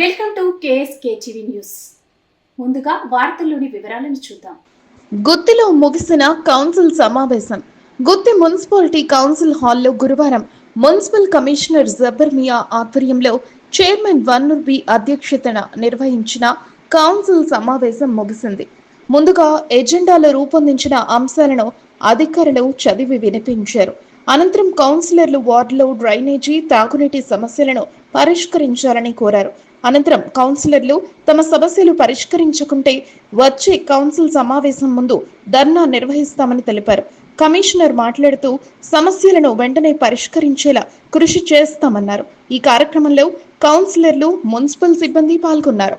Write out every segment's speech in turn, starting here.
Welcome to KSK TV news. ముందుగా వార్తల్లోని వివరాలను చూద్దాం. గుత్తిలో ముగిసిన కౌన్సిల్ సమావేశం. గుత్తి మున్సిపాలిటీ కౌన్సిల్ హాల్లో గురువారం మున్సిపల్ కమిషనర్ జబర్మియా ఆధ్వర్యంలో చైర్మన్ వన్నూర్ బి అధ్యక్షతన నిర్వహించిన కౌన్సిల్ సమావేశం ముగిసింది. ముందుగా ఎజెండాలో రూపొందించిన అంశాలను అధికారులు చదివి వినిపించారు. అనంతరం కౌన్సిలర్లు వార్డులో డ్రైనేజీ తాగునీటి సమస్యలను పరిష్కరించాలని కోరారు. అనంతరం కౌన్సిలర్లు తమ సమస్యలు పరిష్కరించకుంటే వచ్చే కౌన్సిల్ సమావేశం ముందు ధర్నా నిర్వహిస్తామని తెలిపారు. కమిషనర్ మాట్లాడుతూ సమస్యలను వెంటనే పరిష్కరించేలా కృషి చేస్తామన్నారు. ఈ కార్యక్రమంలో కౌన్సిలర్లు మున్సిపల్ సిబ్బంది పాల్గొన్నారు.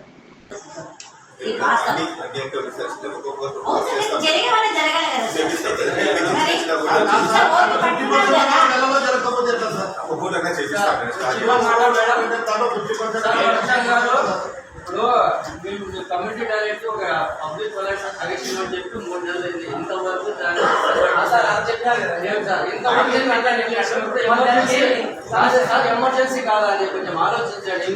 జరగాలి కదా సార్. మరి ఓపిక పట్టుకున్నారు కదా. ఒక్కొక్కరుగా ఇప్పుడు మీరు కమిటీ డైరెక్ట్ ఒక పబ్లిక్ కలెక్షన్ కలెక్షన్ అని చెప్పి మూడు నెలలు అయింది ఇంతవరకు దాన్ని ఏం ఎమర్జెన్సీ కాదా అని కొంచెం ఆలోచించండి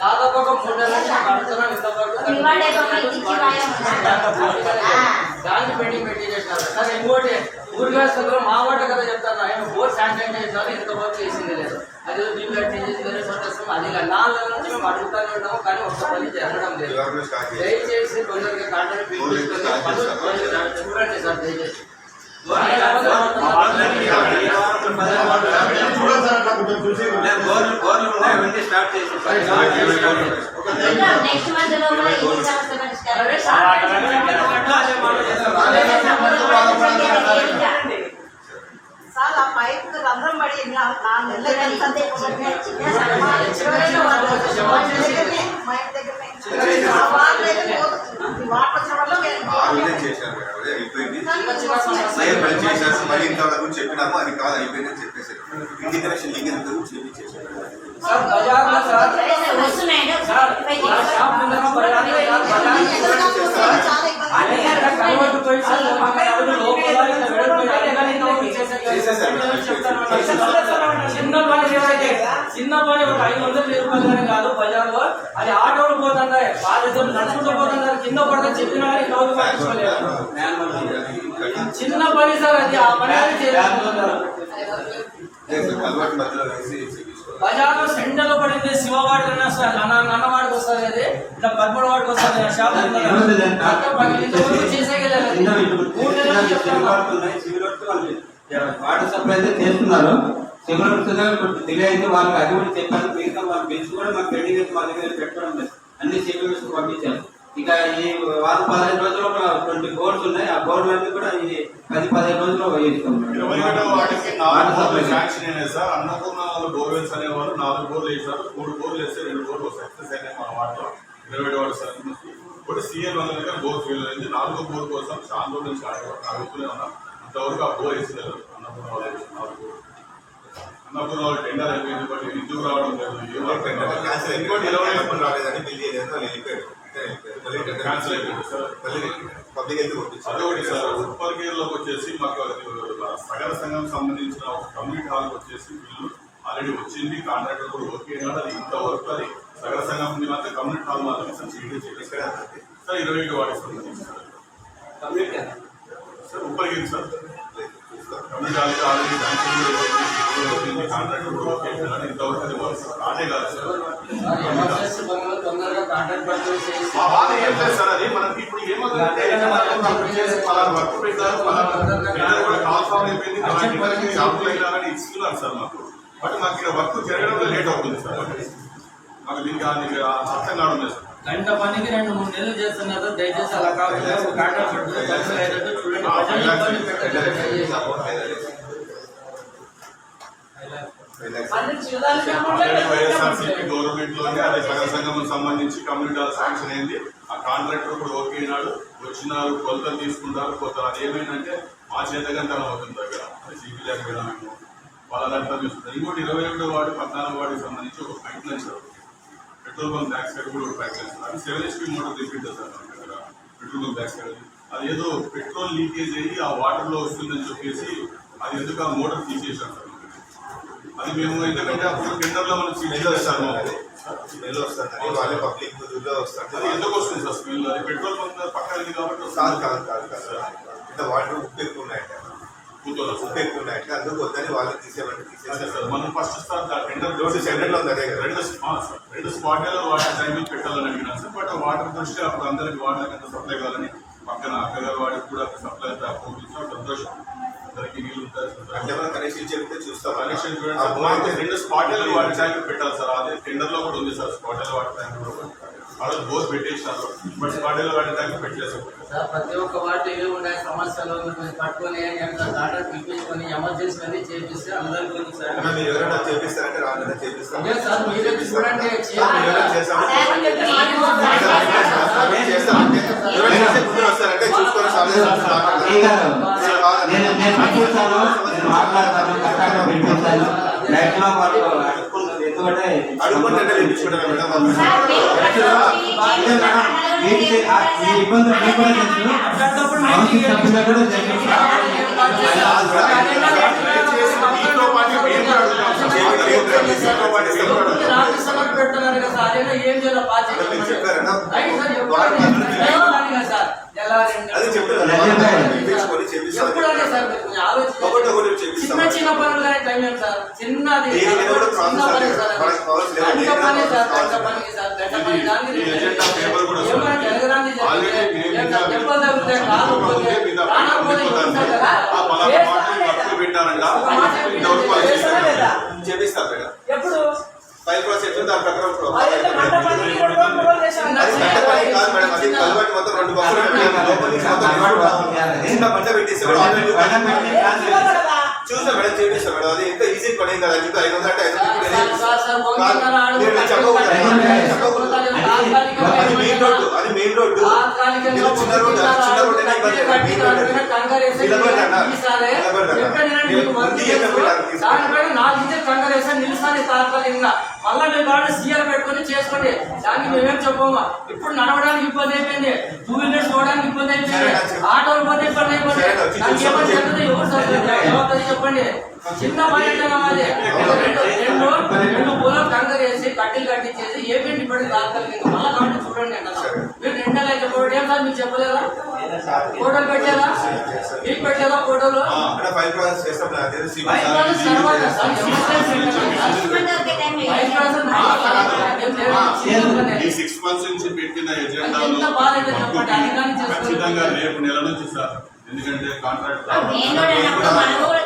గారు దాదాపు ఒక మూడు నెలల నుంచి కడుతున్నాం ఇంతవరకు ఇవాళ ఏదో ఒక ఇచ్చి రాయం ఉన్నారు. ఆ. దాన్ని పెండింగ్ పెట్టి చేసినారు సార్ ఇంకోటి ఊరిగా మా మాట కదా చెప్తాను ఆయన బోర్ శాంక్షన్ చేసినారు ఇంతవరకు చేసింది లేదు అది దీంట్లో అట్లా చేసి వేరే చోట వేస్తాం అది ఇలా నాలుగు నెలల నుంచి మేము అడుగుతానే ఉన్నాము కానీ ఒక్క పని జరగడం లేదు దయచేసి తొందరగా కాంట్రాక్ట్ చూడండి సార్ దయచేసి ఇంకా నెక్స్ట్ మంత్ లోపల ఈ సమస్య పరిష్కారం సార్ ఆ పైప్ రంధ్రం పడి నా- నాలుగు నెలలు అయింది. అంతే. చివరిలో వాళ్ళు మా ఇంటి దగ్గరనే, మా ఇంటి దగ్గరనే. ఆ వాటర్ అయితే పోతుంది. ఈ వాటర్ వచ్చిన వల్ల మేము ఆరునే చేశారు మేడం, అదే అయిపోయింది కానీ వచ్చిన సైన్ పని చేశారు మళ్ళీ ఇంతవరకు చెప్పినాము అది కాదు అయిపోయిందని చెప్పేసారు ఇంటి కనెక్షన్ లీక్ ఎంత చెప్పి చేశారు చిన్న పని చిన్న పని ఒక ఐదు వందల రూపాయలు కాదు బజార్లో అది ఆటోలు పోతున్నాయి బాధ్యత నడుచుకుంటూ పోతున్నారు కింద పడితే చెప్పిన కానీ చిన్న పని సార్ అది ఆ పని అది చేయాలనుకుంటున్నారు బజార్లో సెంటర్లో పడింది శివవాడి అన్న వాడికి వస్తుంది అది ఇట్లా పదమూడు వాడికి వస్తుంది షాప్ ఉంది మూడు వాటర్ సప్లై అయితే చేస్తున్నారు. సివిల్ కొంచెం డిలే అయితే వాళ్ళకి అది కూడా చెప్పారు. మిగతా వాళ్ళ బిల్స్ కూడా మాకు పెండింగ్ అయితే మా దగ్గర పెట్టడం లేదు. అన్ని సివిల్ పంపించారు. ఇక ఈ వారం పదిహేను రోజులు ఒక ట్వంటీ బోర్డ్స్ ఉన్నాయి. ఆ బోర్డులన్నీ కూడా ఈ పది పదిహేను రోజుల్లో వేయిస్తాం. నాలుగు బోర్వెల్స్ అనేవారు బోర్లు మూడు బోర్లు వేస్తే రెండు బోర్లు సక్సెస్ అయినాయి మన వాటిలో. ఇరవై సార్ ఇప్పుడు బోర్ ఫెయిల్ అయింది. నాలుగో బోర్ కోసం చాలా రోజుల నుంచి అడగ- అడుగుతూనే ఉన్నాం ఇంతవరకు ఆ బోర్ వేసలేదు అన్నపూర్ణ వాళ్ళు. అన్నపూర్ణ. వాళ్ళు టెండర్ అయిపోయింది బట్ ఎందుకు రావడం లేదు. క్యాన్సిల్ అయిపోయింది. వాళ్ళు సార్. మళ్ళీ పబ్లిక్ అయితే పంపించారు? అదొకటి సార్. ఉప్పల్ వచ్చేసి మాకు సగర సంఘం సంబంధించిన ఒక కమ్యూనిటీ హాల్కి వచ్చేసి బిల్లు ఆల్రెడీ వచ్చింది. కాంట్రాక్టర్ కూడా ఓకే అయినాడు అది ఇంతవరకు అది సగర సంఘం ఉంది మాత్రం కమ్యూనిటీ హాల్ మాత్రం సార్ చేయడం చేయలేదు. సార్ ఇరవై ఏడు వాడికి సంబంధించి సార్ సార్ ఉప్పల్ సార్ కాదు సార్ తొందరగా కాంట్రాక్ట్ మా బాధ ఏం లేదు సార్ అది మనకి ఇప్పుడు ఏమవుతుందంటే పలానా వర్క్ పెట్టారు పలానా కూడా కాల్ఫామ్ అయిపోయింది మనకి టెండర్కి వెళ్ళాలని ఇస్తున్నారు సార్ మాకు బట్ మాకు ఇక్కడ వర్క్ జరగడంలో లేట్ అవుతుంది సార్ మాకు దీనికి అర్థం కావడం లేదు. సార్ గంట పనికి రెండు మూడు నెలలు చేస్తున్నారు. దయచేసి అలా కాకుండా ఒక కాంట్రాక్ట్ పట్టుకుని క్యాన్సిల్ అయ్యేటట్టు చూడండి. ప్రజలు ఇబ్బంది పెట్టకండి దయచేసి. వైఎస్ఆర్సీపీ గవర్నమెంట్లోనే అదే సగర సంఘం సంబంధించి కమ్యూనిటీ శాంక్షన్ అయింది. ఆ కాంట్రాక్టర్ కూడా ఓకే అయినాడు. వచ్చినారు కొలతలు తీసుకుంటారు. కొత్త అది ఏమైందంటే మా చేతగంతనం అవుతుంది దగ్గర. మేము. వాళ్ళని అర్థం చూస్తున్నారు ఇంకోటి ఇరవై ఒకటో వార్డు పద్నాలుగు వార్డుకి సంబంధించి ఒక pipe line petrol bunk back side కూడా లైన్ సార్ అది సెవెన్ హెచ్పి మోటార్ తెప్పించారు సార్ మన దగ్గర పెట్రోల్ బంక్ బ్యాక్ సైడ్ అది. ఏదో పెట్రోల్ లీకేజ్ అయ్యి ఆ వాటర్లో వస్తుందని చెప్పేసి అది ఎందుకు ఆ మోటార్ తీసేసాం సార్? అది మేము ఎందుకంటే అప్పుడు టెండర్లో మనం సీజ్ స్మెల్ వస్తుంది స్మెల్ వస్తుంది వాళ్ళే పబ్లిక్ అది వస్తుంది ఎందుకు వస్తుంది సార్? స్మెల్ అది పెట్రోల్ బంక్ పక్కన కాబట్టి కాదు. కాదు కాదు కాదు. ఇంత వాటర్ ఉప్పు ఎక్కువ ఉన్నాయట. అందుకు వద్దని వాళ్ళు తీసేసారు సార్ మనం ఫస్ట్ సార్. టెండర్ రోడ్డు సెంటర్లో ఉంది అదే కదా రెండు. రెండు స్పాట్లలో వాటర్ ట్యాంకులు పెట్టాలని అడిగినాను సార్. బట్ వాటర్ దృష్ట్యా అప్పుడు అందరికి వాటర్ ఎంత సప్లై కావాలని పక్కన అక్కగారు వాడికి కూడా సప్లై పంపించాం సంతోషం. అందరికి నీళ్ళు. మనం కనెక్షన్ చెప్తే చూస్తాం. కనెక్షన్ చూడండి రెండు స్పాట్లలో వాటర్ ట్యాంక్ పెట్టాలి సార్. అదే టెండర్లో కూడా ఉంది సార్ స్పాట్లలో వాటర్ ట్యాంక్ కూడా. అక్కడ బోర్ పెట్టేసినారు బట్ వాటర్ ట్యాంక్ పెట్టలేదు సార్ ప్రతి ఒక్క వాటి ఉన్నాయి సమస్యలు పట్టుకొని పిలిపించుకొని ఎమర్జెన్సీ అన్ని చేపిస్తే అందరికీ సార్ ఎవరైనా చేపిస్తారంటే రాకుండా చేపిస్తాం అదే సార్ మీరే చూడండి వస్తారంటే చూసుకొని మాట్లాడతాను పెట్టిస్తాను ఎందుకంటే అడుగుకుంటే తెప్పించుకుంటారా మేడం ఇబ్బందులు మీకు కూడా తెలుసు తెలుసు మీతో పెడుతున్నారు కదా సార్ అదేనా ఏం చేయాలి పాచి సార్ చెప్పండి సార్ మీరు కొంచెం చిన్న చిన్న పనులు కానీ టైం ఏం సార్ చిన్నది దీని చిన్న పని సార్ గంట పని సార్ గంట పని సార్ గంట పని దానికి ఏమైనా జరగరాంది దెబ్బలు తగిలితే, కాలు పోతే, కదా. పెట్టారంట ఇంతవరకు వాళ్ళు చేశారు. చేపిస్తాం మేడం ఎప్పుడు ఫైల్ ప్రాసెస్ దాని ప్రకారం పని కాదు మేడం అది కలవాటి మొత్తం రెండు బస్సులు. లోపల నుంచి మొత్తం నిండు చిన్న మంట పెట్టేసి మేడం ఆల్రెడీ బండ పెట్టి ఇవ్వాలి కదా. చూసా మేడం చేపిస్తాం మేడం. అది ఎంత ఈజీ పని ఏం కదా. ఐదు వందలు అంటే ఐదు సార్, వందలు చెప్పకూడదు. చెప్పకూడదు. దానిపైన నాలుగు ఇంచులు కంగారేసి నిలుస్తాను తాత్కాలికంగా. మళ్ళా సీఆర్ పెట్టుకొని చేసుకోండి. దానికి మేమేం చెప్పము? ఇప్పుడు నడవడానికి ఇబ్బంది అయిపోయింది. టూ వీలర్స్ పోవడానికి ఇబ్బంది అయిపోయింది. ఆటోలు పోతే ఇబ్బంది అయిపోయింది. దానికి ఏమైనా ఎవరు జవాబుదారీ చెప్పండి. చిన్న పర్యటన రెండు రెండు రెండు పొలం కంకర వేసి కట్టెలు కట్టించేసి ఏ పెట్టి పడి తాత్కాలికంగా మళ్ళా కాబట్టి చూడండి అంటారు మీరు రెండేళ్ళు అయితే చెప్పండి ఏం సార్ మీకు చెప్పలేదా? ఫోటోలు పెట్టారా? మీకు పెట్టారా ఫోటోలు? ప్రాసెస్. ఈ సిక్స్ మంత్స్ నుంచి పెట్టిన ఎజెండాలో. ఖచ్చితంగా రేపు నెల నుంచి సార్. ఎందుకంటే కాంట్రాక్ట్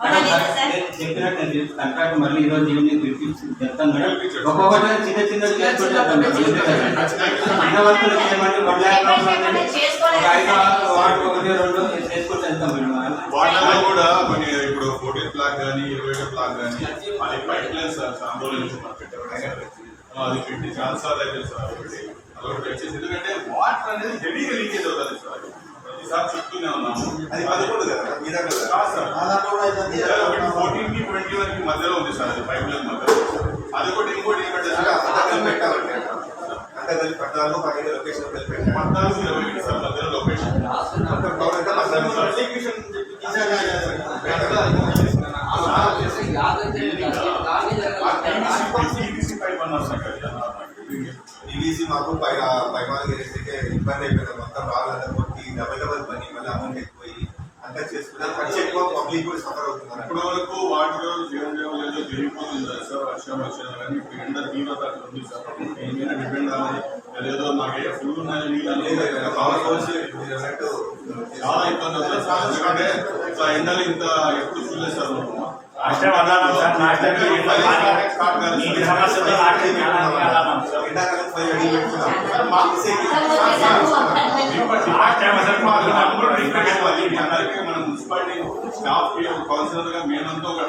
చెప్పినట్టు నేను కాంట్రాక్ట్ మళ్ళీ ఈ రోజు ఈవినింగ్ పిలిపించి చెప్తాను మేడం. ఒక్కొక్కటి చిన్న చిన్న వర్కులు చేయమంటే ఆరు వార్డు ఒకటి రెండు చేసుకుంటే వెళ్తాం మేడం. వాటిలో కూడా ఇప్పుడు ఫోర్టీన్ బ్లాక్ కానీ ఇరవై బ్లాక్ కానీ అది పైప్ లైన్ సార్ ఆందోళన నుంచి మనం పెట్టారు అది పెట్టి చాలా అయితే సార్. ఒకటి అదొకటి వచ్చేసి. ఎందుకంటే వాటర్ అనేది హెవీగా లీకేజ్ అవుతుంది సార్. ప్రతిసారి చెప్తూనే ఉన్నాము అది పదకొండు కదా మీ దగ్గర కదా? సార్ ఒకటి ఫోర్టీన్కి ట్వంటీ వన్కి మధ్యలో ఉంది సార్ అది పైప్ లైన్ మధ్యలో అది ఒకటి ఇంకోటి అంటే అంతా కలిపి పెట్టాలంటే పద్నాలుగు పదిహేను లొకేషన్ పెట్టాలి పద్నాలుగు ఇరవై సార్ మధ్యలో లొకేషన్ కదా ఇప్పుడు ఎండ తీవ్రత అట్లా ఉంది సార్ ఏమైనా డిపెండ్ అవ్వాలి అదేదో మాకు ఏ ఫుల్ ఉన్నాయి నీళ్ళు చాలా ఇబ్బంది అవుతుంది. సార్ ఎందుకంటే ఎండలు ఇంత చూడలేదు సార్. మున్సిపాలిటీ స్టాఫ్ కౌన్సిలర్గా మేమంతా ఒక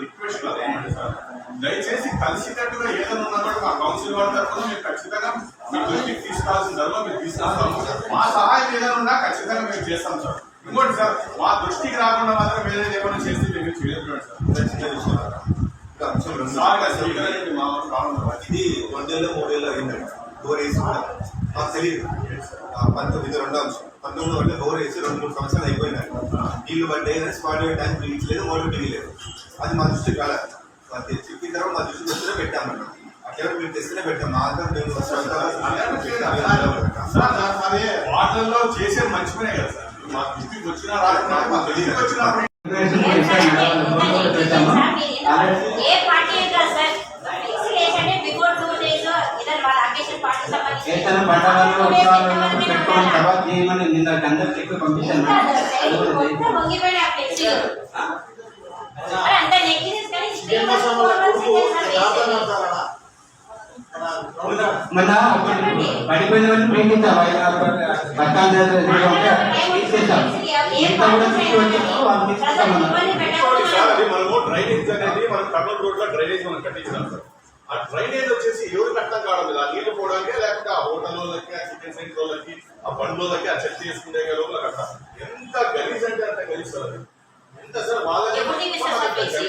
రిక్వెస్ట్ అదేంటంటే సార్. దయచేసి కలిసికట్టుగా ఏదైనా ఉన్నా కూడా మా కౌన్సిల్ వారి తరఫున మేము ఖచ్చితంగా మీ దృష్టికి తీసుకోవాల్సిన మీరు మేము తీసుకొస్తాము మా సహాయం ఏదైనా ఉన్నా ఖచ్చితంగా మేము చేస్తాం సార్. ఇంకోటి సార్ మా దృష్టికి రాకుండా మాత్రం ఏదైనా ఏమైనా చేసి మేము చేయలేదు సార్. ఇది రెండేళ్ళు మూడేళ్ళు అయిందండి. డోర్ వేసి కూడా. మాకు తెలియదు పంతొమ్మిది రెండో అంశం. పంతొమ్మిది అంటే డోర్ వేసి రెండు మూడు సంవత్సరాలు అయిపోయినాయి. నీళ్ళు పడ్డాయి రెస్పాండ్ టైం పిలిచలేదు మోడల్ లేదు. అది మా దృష్టి కాలేదు అది చెప్పిన తర్వాత మా దృష్టికి వస్తేనే పెట్టామన్న అక్కడ మీరు తెస్తేనే పెట్టాం మా అందరం మేము సార్ సార్, మరి వాటర్లో చేసే మంచి పనే కదా సార్ మా దృష్టికి వచ్చినా రాకుండా మా దృష్టికి ఉత్సవాలు పెట్టుకోవడం తర్వాత చేయమని నిన్న అందరు పంపించాను మన పడిపోయిన వాళ్ళు ప్రేమించాం తీసేసాం ఎంత కూడా తీసుకొచ్చామో వాళ్ళు మనము డ్రైనేజ్ అనేది మనం కర్నూలు రోడ్లో డ్రైనేజ్ మనం కట్టించాం సార్ ఆ డ్రైనేజ్ వచ్చేసి ఎవరికి అర్థం కావడం లేదు ఆ నీళ్ళు పోవడానికి లేకపోతే ఆ హోటల్లోకి ఆ చికెన్ సెంటర్ ఆ బండ్లకి ఆ చెత్త చేసుకునే లోపల కట్ట ఎంత గలీజ్ అంటే అంత గలీజ్ సార్ అది ఎంత సార్ వాళ్ళకి ఎప్పుడు తీపిస్తారు సార్ ఫ్లెక్సీ?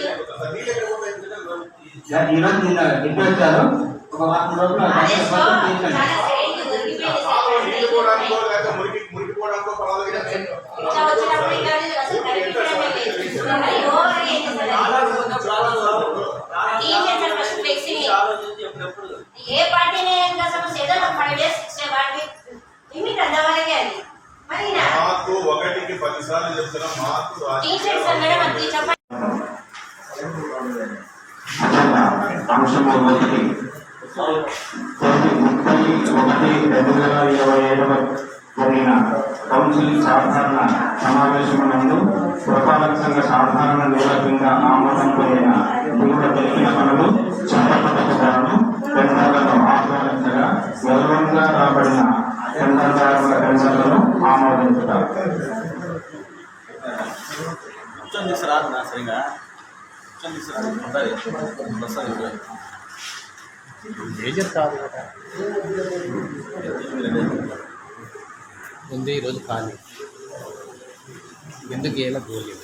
నీళ్ళు ఎక్కడ పోతాయి ఈ రోజు నిన్న ఇంటి వచ్చారు ఒక వారం రోజులు ఏం ఇంకా సమస్య ఏదో లిమిట్ అంతవరకే అది చెప్తున్నా ఒకటి ముప్పై ఒకటి రెండు వేల ఇరవై జరిగిన కౌన్సిల్ సాధారణ సమావేశమునందు పురపాలక సంఘ సాధారణ నివేదికగా ఆమోదం పొందిన దిగువ తెలిపిన పనులు చట్టపద్ధతి ధరను టెండర్లను ఆహ్వానించగా గౌరవంగా రాబడిన టెండర్దారుల టెండర్లను ఆమోదించుతారు ఉంది ఈరోజు ఖాళీ ఎందుకు ఎలా పోలేదు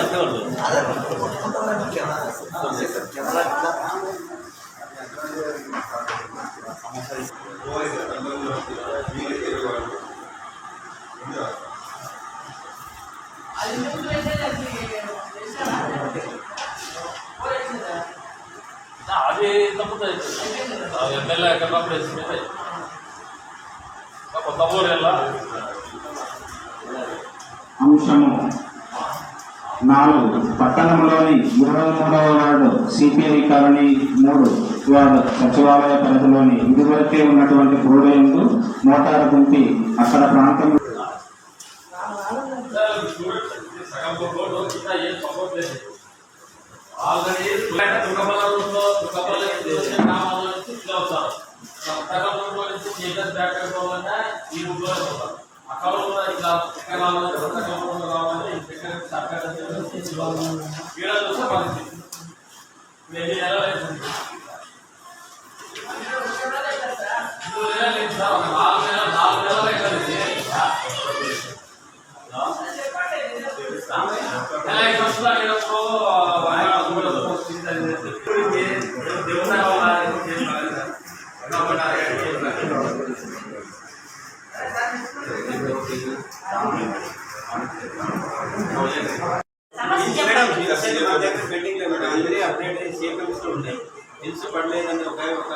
అది తప్పుతుంది. ఎమ్మెల్యే ఎక్కడప్పుడు వేసుకుంటే కొత్త ఊరు వెళ్ళా. అంశము నాలుగు. పట్టణంలోని ఇరవై మూడవ వార్డు సిపిఐ కాలనీ మూడు. సచివాలయ పరిధిలోని ఇదివరకే ఉన్నటువంటి గోడయందు మోటారు గుంపి అక్కడ ప్రాంతంలో సగం రోడ్డు ఏం సపోర్ట్ ఆల్రెడీ ఈ కూడా రావాలంటే ఈడ చూస్తే పరిస్థితి వెయ్యి నెలలు అవుతుంది మూడు నెలలు లేదు సార్ ఒక నాలుగు నెలలు నాలుగు నెలలు అవుతుంది ఎలా ఫస్ట్ అయినప్పుడు సమస్య మేడం చెప్పండి ఈ అసలు మా దగ్గర పెండింగ్ లేదు మేడం అందరి అప్డేట్ అయ్యి సేఫ్లో ఉన్నాయి బిల్స్ పడలేదని ఒక ఒక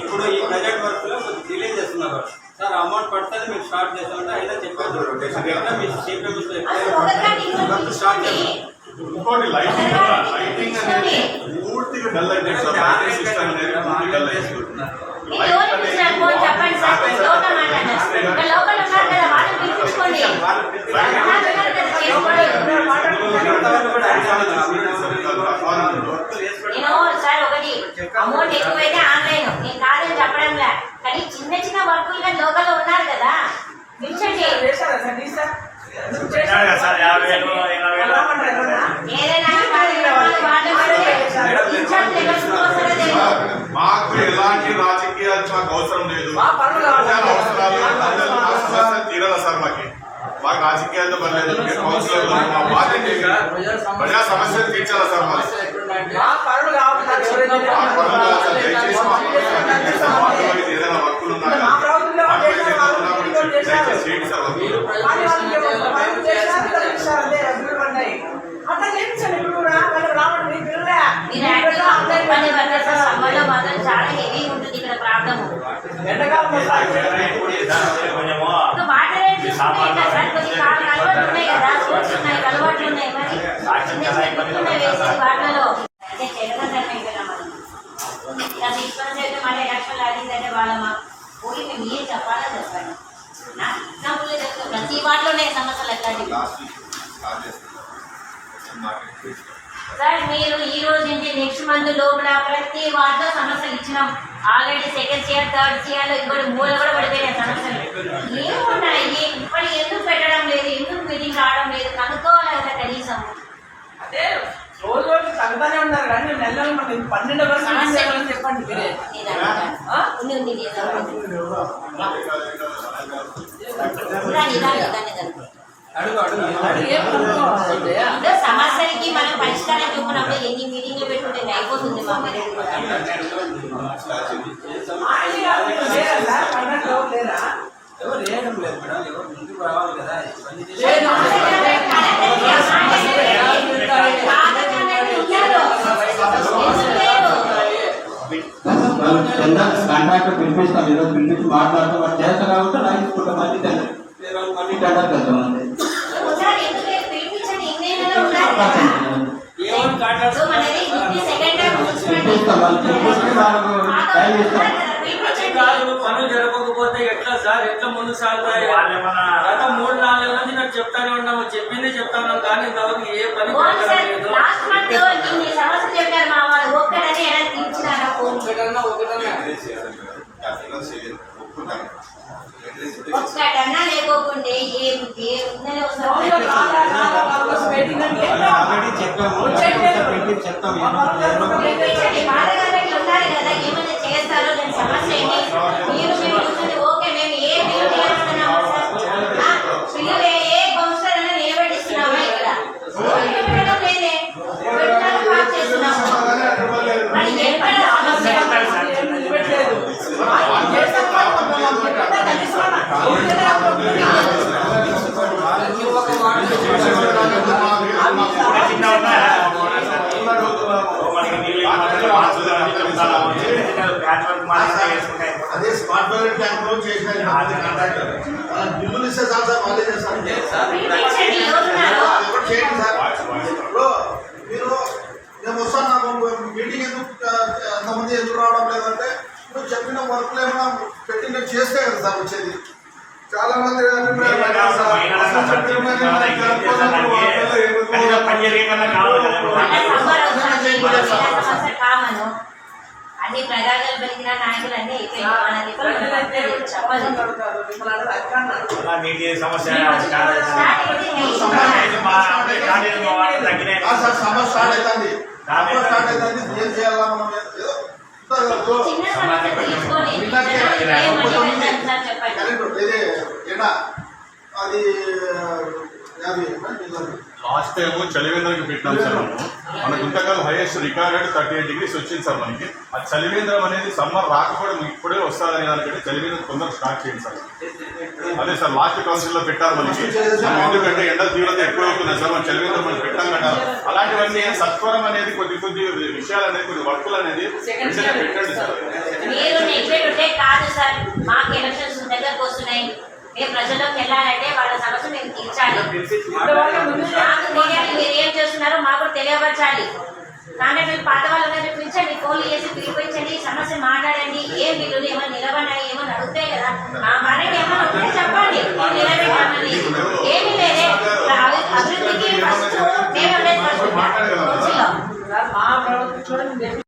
ఇప్పుడు ఈ ప్రజెంట్ వర్క్లో కొంచెం డిలే చేస్తున్నారు సార్ అమౌంట్ పడుతుంది మీరు స్టార్ట్ చేస్తామంటే అయినా చెప్పారు ఎక్కడ మీరు సేఫ్ అసలు ఒకసారి ఇంకొకటి స్టార్ట్ తీసుకోండి. చేస్తాం ఇంకోటి లైటింగ్ లైటింగ్ అనేది పూర్తిగా డల్ అయిపోయింది సార్. లైటింగ్ సిస్టమ్ అనేది పూర్తిగా డల్ అయిపోయింది మీరు ఎవరు పిలిచినారు ఫోన్ చెప్పండి సార్ మీరు లోకల్ మాట్లాడారు ఇక్కడ లోకల్ ఉన్నారు కదా వాళ్ళని పిలిపించుకోండి ఉన్నారు కదా, చేసుకోండి. నేను సార్ ఒకటి అమౌంట్ ఎక్కువైతే ఆన్లైన్ నేను కాదని చెప్పడం లే కానీ చిన్న చిన్న వర్కులు కానీ లోకల్ ఉన్నారు కదా పిలిచండి చేశారా సార్ నీ సార్ పెట్టాడు కదా సార్ యాభై వేలు ఇరవై వేలు ఏదైనా వాళ్ళ వాళ్ళు వాళ్ళ వాళ్ళు ఇన్ఛార్జ్ లెవెల్స్ వస్తారో తెలియదు మాకు ఎలాంటి రాజకీయాలు మాకు అవసరం లేదు మా పనులు కావాలి. ప్రజల అవసరాలు ప్రజల సమస్యలు తీరాల సార్ మాకు మాకు రాజకీయాలతో పని లేదు మేము కౌన్సిలర్ మా బాధ్యత ఏంటి? ప్రజా సమస్యలు తీర్చాలా సార్ మాకు మా పనులు కావాలి సార్ ఎవరైతే మా పనులు కాదు సార్. దయచేసి మరి ఏదైనా వర్కులు ఉన్నాయా? మా ప్రభుత్వంలో మాకు చేసిన ఏదైనా వాళ్ళు ఉన్నా కూడా ఇంకోటి చేశారు. దయచేసి చేయండి సార్ వర్కులు. కానీ వాళ్ళకి ఏమో పనులు చేశారు, ఇతరులు ఇచ్చారు, అంతే, బిల్లులు పడ్డాయి. అట్లా చేయించండి ఇప్పుడు కూడా వాళ్ళు రావడం మీ బిల్లులే. మీరు యాక్టివ్గా ఉంటే ఇబ్బంది పడతారు సార్ సమ్మర్లో మాత్రం చాలా హెవీ ఉంటుంది ఇక్కడ ప్రాబ్లమ్ ఎండాకాలం వస్తాయి. కొంచెము ఇంకా వాటర్ రేట్ చూసుకుంటే ఇంకా సార్ కొన్ని కాలు అలవాట్లు ఉన్నాయి కదా సోర్స్ ఉన్నాయి అలవాట్లు ఉన్నాయి మరి చిన్న చిన్న గుర్తున్నాయి వేసేది వాటిలో అంటే జగన్ ఇక్కడ మనం అది ఇబ్బంది అయితే మళ్ళీ ఎలక్షన్ అడిగిందంటే వాళ్ళమా పోయి మేము ఏం చెప్పాలో చెప్పండి నా ఎగ్జాంపుల్ చెప్తాం ప్రతి వాటిలోనే సమస్యలు ఎట్లాంటివి లాస్ట్ వీక్ స్టార్ట్ చేస్తున్నాం మార్కెట్ సార్ మీరు ఈ రోజు నుంచి నెక్స్ట్ మంత్ లోపల ప్రతి వార్డులో సమస్యలు ఇచ్చినాం. ఆల్రెడీ సెకండ్ ఇయర్ థర్డ్ ఇయర్లో ఇంకోటి మూల కూడా పడిపోయినాయి సమస్యలు. ఏమున్నాయి ఇప్పుడు ఎందుకు పెట్టడం లేదు? ఎందుకు మీటింగ్ రావడం లేదు? కనుక్కోవాలి కదా కనీసం. అదే రోజు రోజు తగ్గుతానే ఉన్నారు కానీ నెల నెలలు మనకి పన్నెండు చెప్పండి మీరే. ఉంది ఇదో సమస్యలకి మనం పరిష్కారం చూపినప్పుడు ఎన్ని మీటింగ్లు పెట్టుకుంటే అయిపోతుంది మా కాంట్రాక్టర్ పిలిపిస్తాం ఈరోజు పిలిపించి మాట్లాడుతూ వాళ్ళు చేస్తారు కాబట్టి రాయించుకుంటాం మళ్ళీ మళ్ళీ టెండర్ వెళ్తాం అంతే ఏమని కాంటాక్ట్ పిలిపిస్తాం వాళ్ళు పిలిపిస్తే వాళ్ళకు టైం ఇస్తాం కాదు పనులు జరగకపోతే ఎట్లా సార్ ఎట్లా ముందు సాగుతాయి గత మూడు నాలుగు నాకు చెప్తానే ఉన్నాము. చెప్పింది చెప్తాను. కానీ ఇంతవరకు ఏ పని జరగడం లేదు ఒకటన్నా ఒకటన్నా ఒక్కటన్నా లేకోకుండే ఏ ఏ ఉందనే రోజులో రాగా రాగా వాళ్ళకి మీటింగ్ అంటే ఏం కావాలి? ఆల్రెడీ చెప్పాము పిలిపించి చెప్తాం దాని సమస్య ఏంటి మీరు మీరు కూర్చొని ఓకే మేము ఏ బిల్లు చేస్తున్నాము సార్ ఆ, బిల్లు ఏ ఏ కౌన్సిలర్ అయినా నిలబెట్టిస్తున్నామా ఇక్కడ బిల్లు పెట్టడం లేదే పెట్టడానికి పాస్ చేస్తున్నాము మరి ఎక్కడ సమస్య ఏం నిలబెట్టలేదు. ఆయన చేసిన పని కొంచెం మనకి ఎక్కడ కనీసం ఊరికేనే అప్పుడు ప్రతి ఒక్క మాట చిన్న ఉన్నాయా? మనకి నీళ్ళు మాత్రం మార్చుదామని చెప్తాను. ప్యాచ్ వర్క్ మాత్రం వేసుకుంటే అదే స్మార్ట్ వాలెట్ ట్యాంక్ కాంట్రాక్టర్ బిల్లులు ఇస్తే చాలు సార్ వాళ్ళే చేస్తారు చేయండి సార్ ఇప్పుడు మీరు నేను వస్తాను నాకు మీటింగ్ ఎందుకు ఆ, అంతమంది ఎందుకు రావడం లేదంటే ఇప్పుడు చెప్పిన వర్క్లు ఏమైనా పెట్టినట్టు చేస్తే కదా సార్ వచ్చేది చాలా మంది అభిప్రాయం అన్న ప్రజాగలు పలికిన నాయకులు అన్ని ఏడా అది అది లాస్ట్ టైం చలివేంద్రకి పెట్టినాం సార్ మనం. మన Guntakal highest recorded thirty eight degrees వచ్చింది సార్ మనకి. ఆ చలివేంద్రం అనేది సమ్మర్ రాకపోవడం ఇప్పుడే వస్తుందని దానికంటే చలివేంద్రం తొందరగా స్టార్ట్ చేయండి సార్. అదే సార్ లాస్ట్ కౌన్సిల్లో పెట్టారు మనకి. మనం ఎందుకంటే ఎండల తీవ్రత ఎక్కువ అవుతున్నాయి సార్ మనం చలివేంద్రం మనం పెట్టాం కదా. అలాంటివన్నీ సత్వరం అనేది కొద్ది కొద్ది విషయాలు అనేది కొన్ని వర్కులు అనేది వెంటనే పెట్టండి సార్. మీరు నెగ్లెక్ట్ ఉంటే కాదు సార్. మాకు ఎలక్షన్స్ దగ్గరకు వస్తున్నాయి. మేము ప్రజల్లోకి వెళ్ళాలంటే వాళ్ళ సమస్య మేము తీర్చాలి. మాకు తెలియాలి మీరు ఏం చేస్తున్నారో మాకు కూడా తెలియపరచాలి. కానీ మీరు పాత వాళ్ళు పిలిచండి ఫోన్లు చేసి పిలిపించండి సమస్య మాట్లాడండి. ఏం బిల్లులు ఏమైనా నిలబడినాయి ఏమైనా అడిగితే కదా. మా మనకి ఏమైనా ఉంటే చెప్పండి. నిలబెట్టామని. ఏమీ లేదే. అభి- అభివృద్ధికి ఫస్ట్ మేము ఉండేది ఫస్ట్